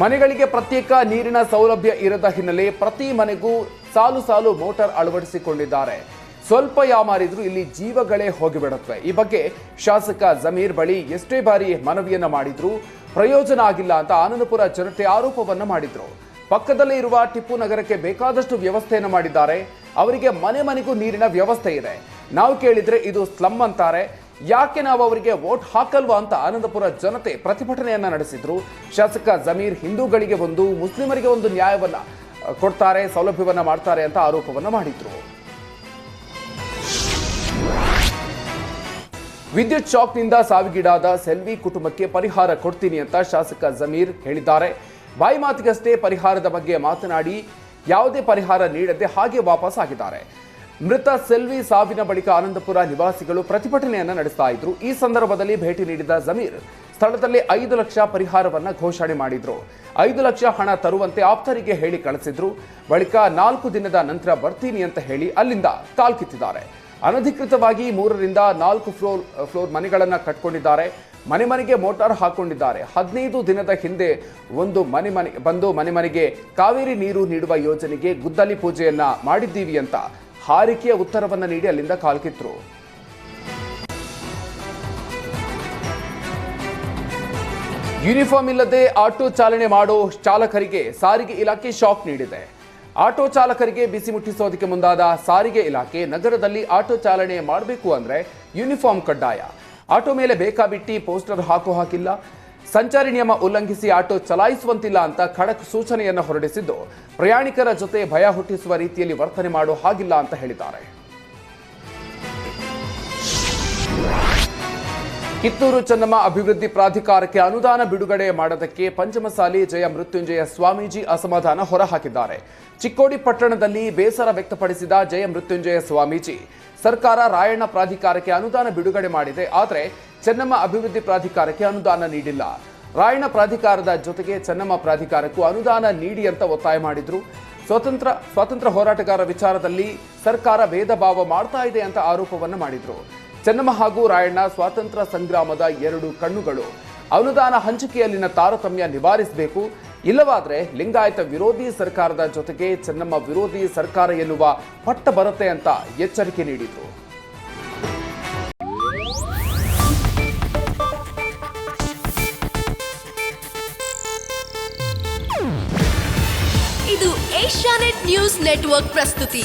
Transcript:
ಮನೆಗಳಿಗೆ ಪ್ರತ್ಯೇಕ ನೀರಿನ ಸೌಲಭ್ಯ ಇರದ ಹಿನ್ನೆಲೆ ಪ್ರತಿ ಮನೆಗೂ ಸಾಲು ಸಾಲು ಮೋಟಾರ್ ಅಳವಡಿಸಿಕೊಂಡಿದ್ದಾರೆ. ಸ್ವಲ್ಪ ಯಾಮಾರಿದ್ರೂ ಇಲ್ಲಿ ಜೀವಗಳೇ ಹೋಗಿಬಿಡುತ್ತವೆ. ಈ ಬಗ್ಗೆ ಶಾಸಕ ಜಮೀರ್ ಬಳಿ ಎಷ್ಟೇ ಬಾರಿ ಮನವಿಯನ್ನು ಮಾಡಿದ್ರು ಪ್ರಯೋಜನ ಆಗಿಲ್ಲ ಅಂತ ಆನಂದಪುರ ಜನತೆ ಆರೋಪವನ್ನ ಮಾಡಿದ್ರು. ಪಕ್ಕದಲ್ಲೇ ಇರುವ ಟಿಪ್ಪು ನಗರಕ್ಕೆ ಬೇಕಾದಷ್ಟು ವ್ಯವಸ್ಥೆಯನ್ನು ಮಾಡಿದ್ದಾರೆ. ಅವರಿಗೆ ಮನೆ ಮನೆಗೂ ನೀರಿನ ವ್ಯವಸ್ಥೆ ಇದೆ. ನಾವು ಕೇಳಿದ್ರೆ ಇದು ಸ್ಲಮ್ ಅಂತಾರೆ. ಯಾಕೆ ನಾವು ಅವರಿಗೆ ವೋಟ್ ಹಾಕಲ್ವಾ ಅಂತ ಆನಂದಪುರ ಜನತೆ ಪ್ರತಿಭಟನೆಯನ್ನ ನಡೆಸಿದ್ರು. ಶಾಸಕ ಜಮೀರ್ ಹಿಂದೂಗಳಿಗೆ ಒಂದು, ಮುಸ್ಲಿಮರಿಗೆ ಒಂದು ನ್ಯಾಯವನ್ನ ಕೊಡ್ತಾರೆ, ಸೌಲಭ್ಯವನ್ನ ಮಾಡ್ತಾರೆ ಅಂತ ಆರೋಪವನ್ನ ಮಾಡಿದ್ರು. ವಿದ್ಯುತ್ ಶಾಕ್ನಿಂದ ಸಾವಿಗೀಡಾದ ಸೆಲ್ವಿ ಕುಟುಂಬಕ್ಕೆ ಪರಿಹಾರ ಕೊಡ್ತೀನಿ ಅಂತ ಶಾಸಕ ಜಮೀರ್ ಹೇಳಿದ್ದಾರೆ. ಬಾಯಿ ಮಾತಿಗಷ್ಟೇ ಪರಿಹಾರದ ಬಗ್ಗೆ ಮಾತನಾಡಿ, ಯಾವುದೇ ಪರಿಹಾರ ನೀಡದೆ ಹಾಗೆ ವಾಪಸ್ ಆಗಿದ್ದಾರೆ. ಮೃತ ಸೆಲ್ವಿ ಸಾವಿನ ಬಳಿಕ ಆನಂದಪುರ ನಿವಾಸಿಗಳು ಪ್ರತಿಭಟನೆಯನ್ನು ನಡೆಸ್ತಾ ಇದ್ರು. ಈ ಸಂದರ್ಭದಲ್ಲಿ ಭೇಟಿ ನೀಡಿದ ಜಮೀರ್ ಸ್ಥಳದಲ್ಲಿ ಐದು ಲಕ್ಷ ಪರಿಹಾರವನ್ನ ಘೋಷಣೆ ಮಾಡಿದ್ರು. ಐದು ಲಕ್ಷ ಹಣ ತರುವಂತೆ ಆಪ್ತರಿಗೆ ಹೇಳಿ ಕಳಿಸಿದ್ರು. ಬಳಿಕ ನಾಲ್ಕು ದಿನದ ನಂತರ ಬರ್ತೀನಿ ಅಂತ ಹೇಳಿ ಅಲ್ಲಿಂದ ಕಾಲ್ಕಿತ್ತಿದ್ದಾರೆ ಅನಧಿಕೃತವಾಗಿ ಮೂರರಿಂದ ನಾಲ್ಕು ಫ್ಲೋರ್ ಫ್ಲೋರ್ ಮನೆಗಳನ್ನು ಕಟ್ಕೊಂಡಿದ್ದಾರೆ. ಮನೆ ಮನೆಗೆ ಮೋಟಾರ್ ಹಾಕೊಂಡಿದ್ದಾರೆ. ಹದಿನೈದು ದಿನದ ಹಿಂದೆ ಒಂದು ಮನೆ ಮನೆ, ಬಂದು ಮನೆ ಮನೆಗೆ ಕಾವೇರಿ ನೀರು ನೀಡುವ ಯೋಜನೆಗೆ ಗುದ್ದಲಿ ಪೂಜೆಯನ್ನ ಮಾಡಿದ್ದೀವಿ ಅಂತ ಹಾರಿಕೆಯ ಉತ್ತರವನ್ನು ನೀಡಿ ಅಲ್ಲಿಂದ ಕಾಲ್ಕಿತ್ರು ಯೂನಿಫಾರ್ಮ್ ಇಲ್ಲದೆ ಆಟೋ ಚಾಲನೆ ಮಾಡೋ ಚಾಲಕರಿಗೆ ಸಾರಿಗೆ ಇಲಾಖೆ ಶಾಕ್ ನೀಡಿದೆ. ಆಟೋ ಚಾಲಕರಿಗೆ ಬಿಸಿ ಮುಟ್ಟಿಸೋದಕ್ಕೆ ಮುಂದಾದ ಸಾರಿಗೆ ಇಲಾಖೆ ನಗರದಲ್ಲಿ ಆಟೋ ಚಾಲನೆ ಮಾಡಬೇಕು ಅಂದ್ರೆ ಯೂನಿಫಾರ್ಮ್ ಕಡ್ಡಾಯ. ಆಟೋ ಮೇಲೆ ಬೇಕಾಬಿಟ್ಟಿ ಪೋಸ್ಟರ್ ಹಾಕೋ ಹಾಕಿಲ್ಲ ಸಂಚಾರಿ ನಿಯಮ ಉಲ್ಲಂಘಿಸಿ ಆಟೋ ಚಲಾಯಿಸುವಂತಿಲ್ಲ ಅಂತ ಖಡಕ್ ಸೂಚನೆಯನ್ನು ಹೊರಡಿಸಿದ್ದು, ಪ್ರಯಾಣಿಕರ ಜೊತೆ ಭಯ ಹುಟ್ಟಿಸುವ ರೀತಿಯಲ್ಲಿ ವರ್ತನೆ ಮಾಡೋ ಹಾಗಿಲ್ಲ ಅಂತ ಹೇಳಿದ್ದಾರೆ. ಕಿತ್ತೂರು ಚೆನ್ನಮ್ಮ ಅಭಿವೃದ್ಧಿ ಪ್ರಾಧಿಕಾರಕ್ಕೆ ಅನುದಾನ ಬಿಡುಗಡೆ ಮಾಡದಕ್ಕೆ ಪಂಚಮಸಾಲಿ ಜಯ ಮೃತ್ಯುಂಜಯ ಸ್ವಾಮೀಜಿ ಅಸಮಾಧಾನ ಹೊರಹಾಕಿದ್ದಾರೆ. ಚಿಕ್ಕೋಡಿ ಪಟ್ಟಣದಲ್ಲಿ ಬೇಸರ ವ್ಯಕ್ತಪಡಿಸಿದ ಜಯ ಮೃತ್ಯುಂಜಯ ಸ್ವಾಮೀಜಿ. ಸರ್ಕಾರ ರಾಯಣ್ಣ ಪ್ರಾಧಿಕಾರಕ್ಕೆ ಅನುದಾನ ಬಿಡುಗಡೆ ಮಾಡಿದೆ, ಆದರೆ ಚೆನ್ನಮ್ಮ ಅಭಿವೃದ್ಧಿ ಪ್ರಾಧಿಕಾರಕ್ಕೆ ಅನುದಾನ ನೀಡಿಲ್ಲ. ರಾಯಣ್ಣ ಪ್ರಾಧಿಕಾರದ ಜೊತೆಗೆ ಚೆನ್ನಮ್ಮ ಪ್ರಾಧಿಕಾರಕ್ಕೂ ಅನುದಾನ ನೀಡಿ ಅಂತ ಒತ್ತಾಯ ಮಾಡಿದ್ರು. ಸ್ವತಂತ್ರ, ಸ್ವಾತಂತ್ರ್ಯ ಹೋರಾಟಗಾರ ವಿಚಾರದಲ್ಲಿ ಸರ್ಕಾರ ಭೇದ ಭಾವ ಮಾಡ್ತಾ ಇದೆ ಅಂತ ಆರೋಪವನ್ನು ಮಾಡಿದ್ರು. ಚೆನ್ನಮ್ಮ ಹಾಗೂ ರಾಯಣ್ಣ ಸ್ವಾತಂತ್ರ್ಯ ಸಂಗ್ರಾಮದ ಎರಡು ಕಣ್ಣುಗಳು. ಅನುದಾನ ಹಂಚಿಕೆಯಲ್ಲಿನ ತಾರತಮ್ಯ ನಿವಾರಿಸಬೇಕು. ಇಲ್ಲವಾದರೆ ಲಿಂಗಾಯತ ವಿರೋಧಿ ಸರ್ಕಾರದ ಜೊತೆಗೆ ಚೆನ್ನಮ್ಮ ವಿರೋಧಿ ಸರ್ಕಾರ ಎನ್ನುವ ಪಟ್ಟ ಬರುತ್ತೆ ಅಂತ ಎಚ್ಚರಿಕೆ ನೀಡಿದರು ಇದು ಏಷ್ಯಾನೆಟ್ ನ್ಯೂಸ್ ನೆಟ್ವರ್ಕ್ ಪ್ರಸ್ತುತಿ.